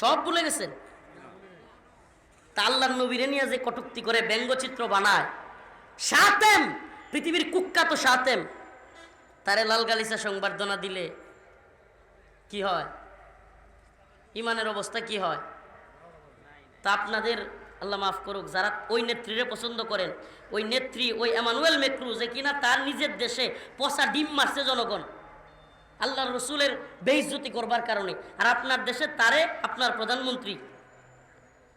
সব ভুলে গেছেন? তা আল্লাহর নবীরে নিয়ে যে কটুক্তি করে ব্যঙ্গচিত্র বানায়। সাতেম, পৃথিবীর কুখ্যাত সাতেম। তারে লাল গালিচা সংবর্ধনা দিলে কি হয়? ইমানের অবস্থা কি হয়? তা আপনাদের আল্লাহ মাফ করুক, যারা ওই নেত্রীরে পছন্দ করেন, ওই নেত্রী, ওই এমানুয়েল মেক্রু, যে কিনা তার নিজের দেশে পচা ডিম মারছে জনগণ। আল্লাহ রসুলের বেইজ্জতি করবার কারণে। আর আপনার দেশে তারে আপনার প্রধানমন্ত্রী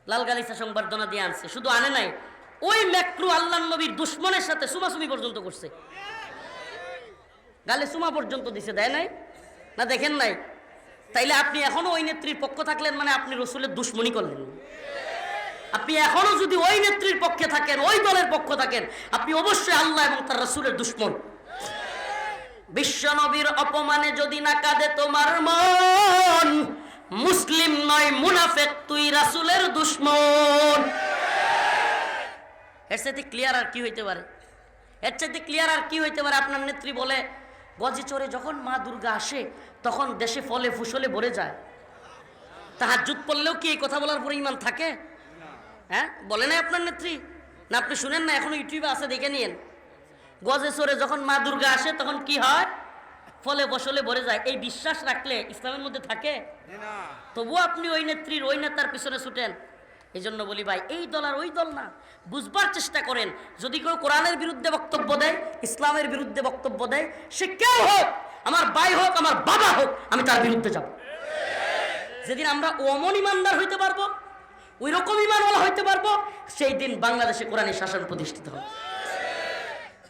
লাল গালিচা সংবর্ধনা দিয়ে আনছে। শুধু আনে নাই, ওই মেক্রু আল্লাহ নবীর দুশ্মনের সাথে সুমাসুমি পর্যন্ত করছে। গালে সুমা পর্যন্ত দিছে, দেয় নাই? না দেখেন নাই? তাইলে আপনি এখনও ওই নেত্রীর পক্ষ থাকলেন মানে আপনি রসুলের দুশ্মনী করলেন। আপনি এখনও যদি ওই নেত্রীর পক্ষে থাকেন, ওই দলের পক্ষ থাকেন, আপনি অবশ্যই আল্লাহ এবং তার রসুলের দুশ্মন। বিশ্বনবীর অপমানে যদি না কাঁদে তোমার মন, মুসলিম নয়, মুনাফেক, তুই রাসুলের দুশ্মন। এর সাথে ক্লিয়ার আর কি হইতে পারে? এর চাইতে ক্লিয়ার আর কি হইতে পারে? আপনার নেত্রী বলে, গজে চড়ে যখন মা দুর্গা আসে, তখন দেশে ফলে ফুসলে ভরে যায়। তাহার জুত পড়লেও কি এই কথা বলার পরে ইমান থাকে? হ্যাঁ? বলে না আপনার নেত্রী? না, আপনি শুনেন না? এখনও ইউটিউবে আছে, দেখে নিয়েন। গজে চড়ে যখন মা দুর্গা আসে তখন কি হয়? ফলে ফসলে ভরে যায়। এই বিশ্বাস রাখলে ইসলামের মধ্যে থাকে? তবুও আপনি ওই নেত্রীর ওই নেতার পিছনে ছুটেন। এই জন্য বলি ভাই এই দল আর ওই দল না। বুঝবার চেষ্টা করেন যদি কেউ কোরআনের বিরুদ্ধে বক্তব্য দেয় ইসলামের বিরুদ্ধে বক্তব্য দেয় সে কেউ হোক আমার ভাই হোক আমার বাবা হোক আমি তার বিরুদ্ধে যাব। যেদিন আমরা অমন ইমানদার হইতে পারব ওই রকম ইমানওয়ালা হইতে পারব সেই দিন বাংলাদেশে কোরআনের শাসন প্রতিষ্ঠিত হবে।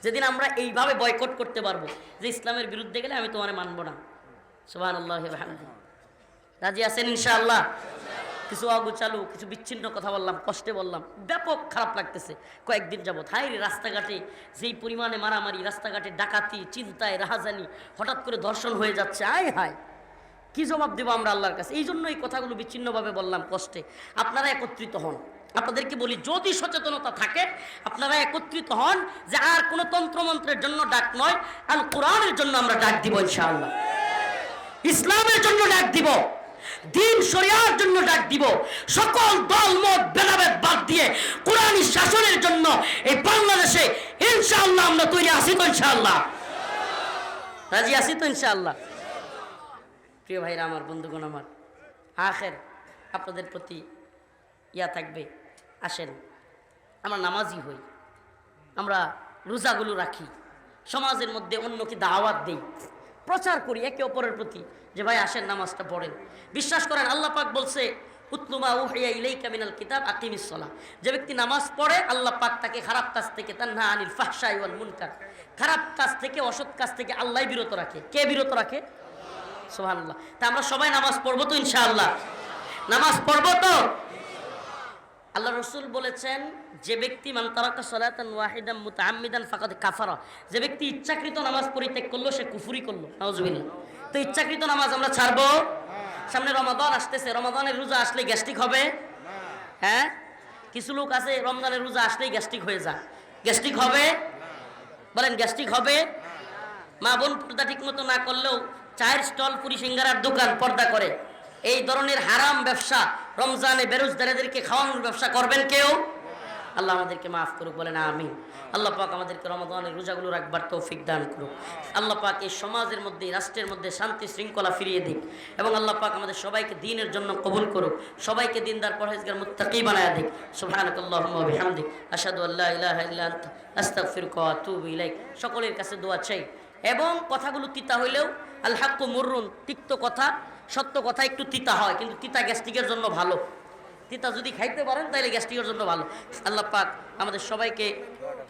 যেদিন আমরা এইভাবে বয়কট করতে পারব, যে ইসলামের বিরুদ্ধে গেলে আমি তোমার মানবো না। সুবাহ আল্লাহ রাজি আছেন ইনশাআল্লাহ? কিছু অগুচালু কিছু বিচ্ছিন্ন কথা বললাম, কষ্টে বললাম, ব্যাপক খারাপ লাগতেছে। কয়েকদিন যাবৎ হাই রে রাস্তাঘাটে, যেই পরিমাণে মারামারি, রাস্তাঘাটে ডাকাতি, চিন্তায় রাহাজানি, হঠাৎ করে ধর্ষণ হয়ে যাচ্ছে, আয় হায়! কি জবাব দেবো আমরা আল্লাহর কাছে? এই জন্য এই কথাগুলো বিচ্ছিন্নভাবে বললাম, কষ্টে। আপনারা একত্রিত হন। আপনাদেরকে বলি, যদি সচেতনতা থাকে, আপনারা একত্রিত হন যে আর কোনো তন্ত্রমন্ত্রের জন্য ডাক নয় আর কোরআনের জন্য আমরা ডাক দিব ইনশাআল্লাহ। ইসলামের জন্য ডাক দিব, দিন শরিয়ার জন্য ডাক দিব, সকল দল, মত, ভেদাভেদ বাদ দিয়ে কোরআনী শাসনের জন্য এই বাংলাদেশে ইনশাআল্লাহ আমরা তৈরি আছি তো ইনশাআল্লাহ। রাজি আছি তো ইনশাআল্লাহ? প্রিয় ভাইরা, আমার বন্ধুগণ, আমার আখের, আপনাদের প্রতি ইয়া থাকবে, আসেন। আমরা নামাজি হই, আমরা রোজাগুলো রাখি, সমাজের মধ্যে অন্যকে দাওয়াত দেই, প্রচার করি একে অপরের প্রতি, যে ভাই আসেন, নামাজটা পড়েন। বিশ্বাস করেন, আল্লাহ পাক বলছে, উতলুমা উহিয়া ইলাইকা মিনাল কিতাব আকিমিস সালাহ। যে ব্যক্তি নামাজ পড়ে, আল্লাহ পাক তাকে খারাপ কাজ থেকে তার না আনিল ফাহশাই ওয়াল মুনকার, খারাপ কাজ থেকে, অসৎ কাজ থেকে আল্লাহ বিরত রাখে। কে বিরত রাখে? সুবহানাল্লাহ। তা আমরা সবাই নামাজ পড়ব তো ইনশাআল্লাহ। নামাজ পড়ব তো? আল্লাহ রসুল বলেছেন, যে ব্যক্তি মান তারাকা সালাতান ওয়াহিদান মুতাআম্মিদান ফাকাদ কাফারা। যে ব্যক্তি ইচ্ছাকৃত নামাজ পরিত্যাগ করল, সে কুফুরি করল। নাউজুবিল্লাহ। তো ইচ্ছাকৃত নামাজ আমরা ছাড়বো? সামনে রমাদান আসতেছে। রমাদানের রোজা আসলে গ্যাস্ট্রিক হবে? হ্যাঁ? কিছু লোক আছে, রমজানের রোজা আসলেই গ্যাস্ট্রিক হয়ে যায়। গ্যাস্ট্রিক হবে? বলেন, গ্যাস্ট্রিক হবে? মা বোন পর্দা ঠিক মতো না করলেও চায়ের স্টল, পুরি সিঙ্গারার দোকান পর্দা করে। এই ধরনের হারাম ব্যবসা রমজানে বেরোজদারেদেরকে খাওয়ানোর ব্যবসা করবেন কেউ? আল্লাহ আমাদেরকে মাফ করুক, বলেন আমি আল্লাহ পাক আমাদেরকে রমাদানের রোজাগুলো রাখবার তৌফিক দান করুক। আল্লাহ পাক এই সমাজের মধ্যে রাষ্ট্রের মধ্যে শান্তি শৃঙ্খলা ফিরিয়ে দিক এবং আল্লাহ পাক আমাদের সবাইকে দিনের জন্য কবুল করুক, সবাইকে দিনদার পরহেজগার মুত্তাকি বানায় দিক। সুবহানাকাল্লাহুম্মা ওয়া বিহামদিক, আশহাদু আল্লা ইলাহা ইল্লা আনতা, আস্তাগফিরুকা ওয়া আতুবু ইলাইক। সকলের কাছে দোয়া চাই এবং কথাগুলো তিতা হইলেও, আল মুররুন, তিক্ত কথা সত্য কথা একটু তিতা হয়, কিন্তু তিতা গ্যাস্ট্রিকের জন্য ভালো। তিতা যদি খাইতে পারেন তাহলে গ্যাস্ট্রিকের জন্য ভালো। আল্লাহ পাক আমাদের সবাইকে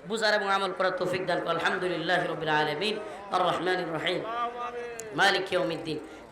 বুঝার এবং আমল করার তৌফিক দান করে আলহামদুলিল্লাহ রবিল আলমিন। রহমান রহিম। মালিক ইয়া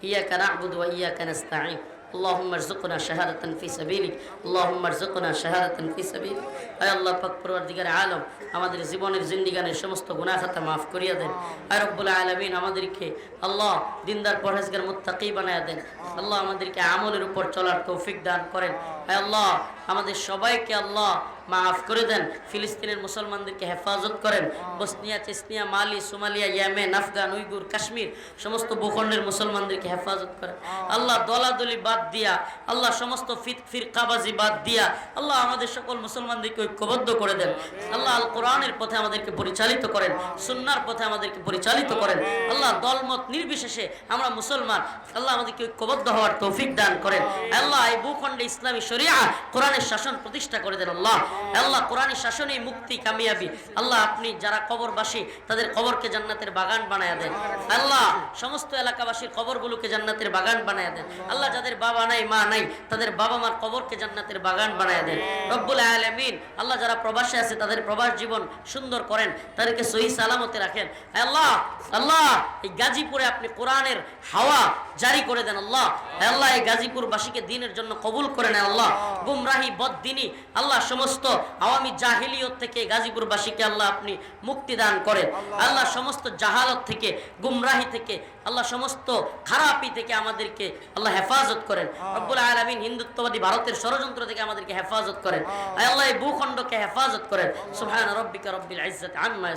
ইয়াকা আবুদ ইয়া কেন নাস্তাঈন। اللهم ارزقنا شهادة في سبيلك اللهم ارزقنا شهادة في سبيلك আয় আল্লাহ পাক পরওয়ারদিগার আলম আমাদের জীবনের জিন্দিগানের সমস্ত গুনাহ খাতা মাফ করিয়া দেন আয় রব্বুল আলামিন আমাদেরকে আল্লাহ দিনদার পরহেজগার মুত্তাকি বানায়া দেন আল্লাহ আমাদেরকে আমলের উপর চলার তৌফিক দান করেন আয় আল্লাহ, আমাদের সবাইকে আল্লাহ মাফ করে দেন। ফিলিস্তিনের মুসলমানদেরকে হেফাজত করেন। Bosnia Chechnya Mali, Somalia, Yemen, Afghan, Uighur, Kashmir, সমস্ত ভূখণ্ডের মুসলমানদেরকে হেফাজত করেন। আল্লাহ দলাদলি বাদ দিয়া, আল্লাহ সমস্ত ফিত, ফিরকাবাজি বাদ দিয়া, আল্লাহ আমাদের সকল মুসলমানদেরকে ঐক্যবদ্ধ করে দেন। আল্লাহ আল কোরআনের পথে আমাদেরকে পরিচালিত করেন, সুন্নার পথে আমাদেরকে পরিচালিত করেন। আল্লাহ দলমত নির্বিশেষে আমরা মুসলমান, আল্লাহ আমাদেরকে ঐক্যবদ্ধ হওয়ার তৌফিক দান করেন। আল্লাহ এই ভূখণ্ডে ইসলামী শরিয়া কোরআনের শাসন প্রতিষ্ঠা করে দেন আল্লাহ। আল্লাহ কোরআনের মুক্তি কামিয়াবি। আল্লাহ আপনি যারা কবরবাসী তাদের কবরকে জান্নাতের বাগান বানায়া দেন। আল্লাহ। সমস্ত এলাকাবাসীর কবরগুলোকে জান্নাতের বাগান বানায়া দেন। আল্লাহ। যাদের বাবা নাই মা নাই তাদের বাবা মার কবরকে জান্নাতের বাগান বানায়া দেন। রব্বুল আলমিন আল্লাহ যারা প্রবাসে আছে তাদের প্রবাস জীবন সুন্দর করেন তাদেরকে সহি সালামতে রাখেন। আল্লাহ আল্লাহ এই গাজীপুরে আপনি কোরআনের হাওয়া জারি করে দেন আল্লাহ। আল্লাহ এই গাজীপুরবাসীকে দিনের জন্য কবুল করে নেন আল্লাহ। গুমরাহি বদিনী আল্লাহ সমস্ত আওয়ামী জাহিলিয়ত থেকে গাজীপুরবাসীকে আল্লাহ আপনি মুক্তি দান করেন। আল্লাহ। সমস্ত জাহালত থেকে গুমরাহি থেকে আল্লাহ সমস্ত খারাপি থেকে আমাদেরকে আল্লাহ হেফাজত করেন। রব্বুল আলমিন হিন্দুত্ববাদী ভারতের ষড়যন্ত্র থেকে আমাদেরকে হেফাজত করেন। আল্লাহ এই ভূখণ্ডকে হেফাজত করেন। সুবহান রব্বিকা রব্বিল আম্মা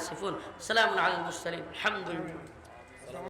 আলাল মুরসালিন। আলহামদুলিল্লাহ।